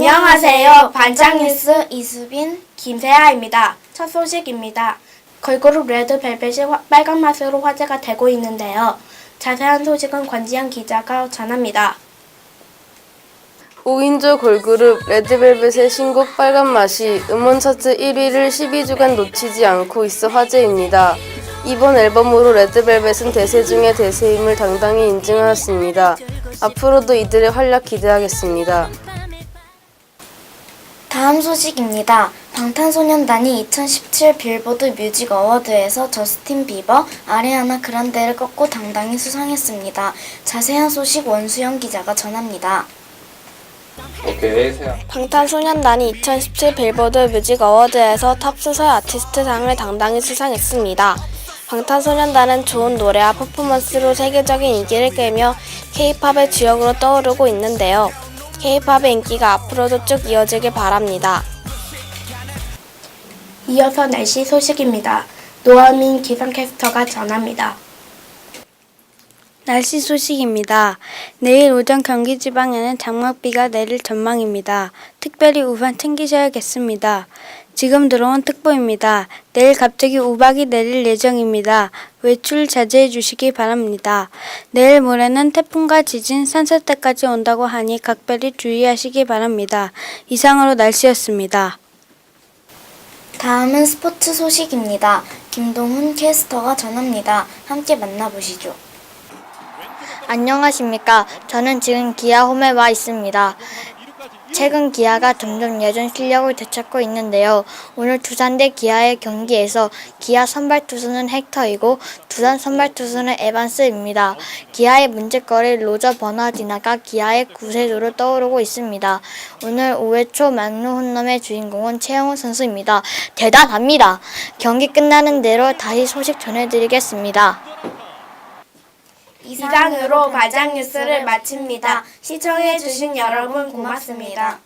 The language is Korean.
안녕하세요. 반장뉴스 이수빈, 김세아입니다. 첫 소식입니다. 걸그룹 레드벨벳이 화- 빨간 맛으로 화제가 되고 있는데요. 자세한 소식은 권지현 기자가 전합니다. 5인조 걸그룹 레드벨벳의 신곡 빨간 맛이 음원 차트 1위를 12주간 놓치지 않고 있어 화제입니다. 이번 앨범으로 레드벨벳은 대세 중의 대세임을 당당히 인증하였습니다. 앞으로도 이들의 활약 기대하겠습니다. 다음 소식입니다. 방탄소년단이 2017 빌보드 뮤직 어워드에서 저스틴 비버, 아리아나 그란데를 꺾고 당당히 수상했습니다. 자세한 소식 원수영 기자가 전합니다. 오케이 방탄소년단이 2017 빌보드 뮤직 어워드에서 탑 수설 아티스트상을 당당히 수상했습니다. 방탄소년단은 좋은 노래와 퍼포먼스로 세계적인 인기를 끌며 K-팝의 주역으로 떠오르고 있는데요. K-팝의 인기가 앞으로도 쭉 이어지길 바랍니다. 이어서 날씨 소식입니다. 노아민 기상캐스터가 전합니다. 날씨 소식입니다. 내일 오전 경기 지방에는 장맛비가 내릴 전망입니다. 특별히 우산 챙기셔야겠습니다. 지금 들어온 특보입니다. 내일 갑자기 우박이 내릴 예정입니다. 외출 자제해 주시기 바랍니다. 내일 모레는 태풍과 지진, 산사태까지 온다고 하니 각별히 주의하시기 바랍니다. 이상으로 날씨였습니다. 다음은 스포츠 소식입니다. 김동훈 캐스터가 전합니다. 함께 만나보시죠. 안녕하십니까. 저는 지금 기아 홈에 와 있습니다. 최근 기아가 점점 예전 실력을 되찾고 있는데요. 오늘 두산 대 기아의 경기에서 기아 선발 투수는 헥터이고 두산 선발 투수는 에반스입니다. 기아의 문제거리 로저 버나디나가 기아의 구세주로 떠오르고 있습니다. 오늘 5회 초 막루 홈런의 주인공은 최영호 선수입니다. 대단합니다. 경기 끝나는 대로 다시 소식 전해드리겠습니다. 이상으로 바장 뉴스를 마칩니다. 시청해주신 여러분 고맙습니다.